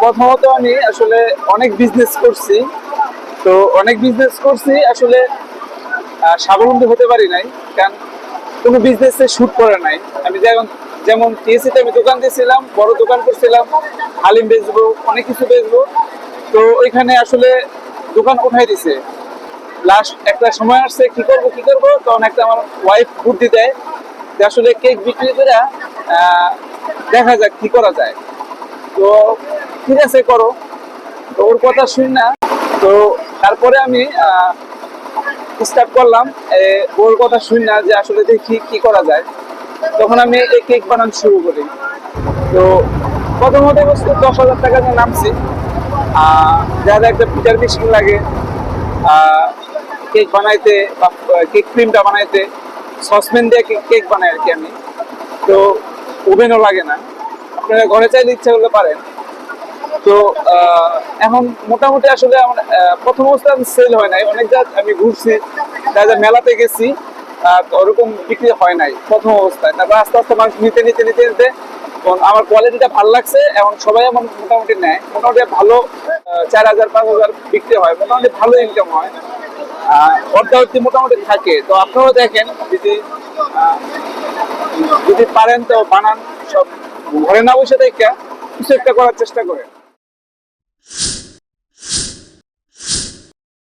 প্রথমত আমি আসলে অনেক বিজনেস করছি। তো অনেক বিজনেস করছি, আসলে স্বাবলম্বী হতে পারি নাই, কারণ কোনো বিজনেসে শুট করে নাই। আমি যেমন যেমন টিএসিতে আমি দোকান দিয়েছিলাম, বড় দোকান করছিলাম, হালিম বেচবো, অনেক কিছু বেচবো। তো ওইখানে আসলে দোকান উঠাই দিছে। লাস্ট একটা সময় আসছে, কি করব কি করব? তখন একটা আমার ওয়াইফ বুদ্ধি দেয় যে আসলে কেক বিক্রি করে দেখা যাক কি করা যায়। তো ঠিক আছে, করো। তো ওর কথা শুন না। তো তারপরে আমি স্টার্ট করলাম। ওর কথা শুন না যে আসলে দেখি কি করা যায়। তখন আমি এই কেক বানানো শুরু করি। তো প্রথমত অবস্থা দশ হাজার টাকা দিয়ে নামছি। যাদের একটা পিটার মেশিন লাগে। কেক বানাইতে বা কেক ক্রিমটা বানাইতে সসপ্যান দিয়ে কেক বানাই আর কি আমি। তো ওভেনও লাগে না। আপনারা ঘরে চাইলে ইচ্ছা করলে পারেন। তো এখন মোটামুটি আসলে আমার প্রথম অবস্থায় সেল হয় নাই। অনেক জায়গা আমি ঘুরছি তাদের মেলাতে গেছি ওরকম বিক্রি হয় নাই প্রথম অবস্থায়। তারপর আস্তে আস্তে মানুষ নিতে নিতে নিতে নিতে আমার কোয়ালিটিটা ভালো লাগছে এবং সবাই আমার মোটামুটি নেয়। মোটামুটি ভালো চার হাজার, পাঁচ হাজার বিক্রি হয়, মোটামুটি ভালো ইনকাম হয়। অর্ধাবর্তী মোটামুটি থাকে। তো আপনারাও দেখেন, যদি যদি পারেন তো বানান, সব ঘরে না বসে দেখে কিছু একটা করার চেষ্টা করেন।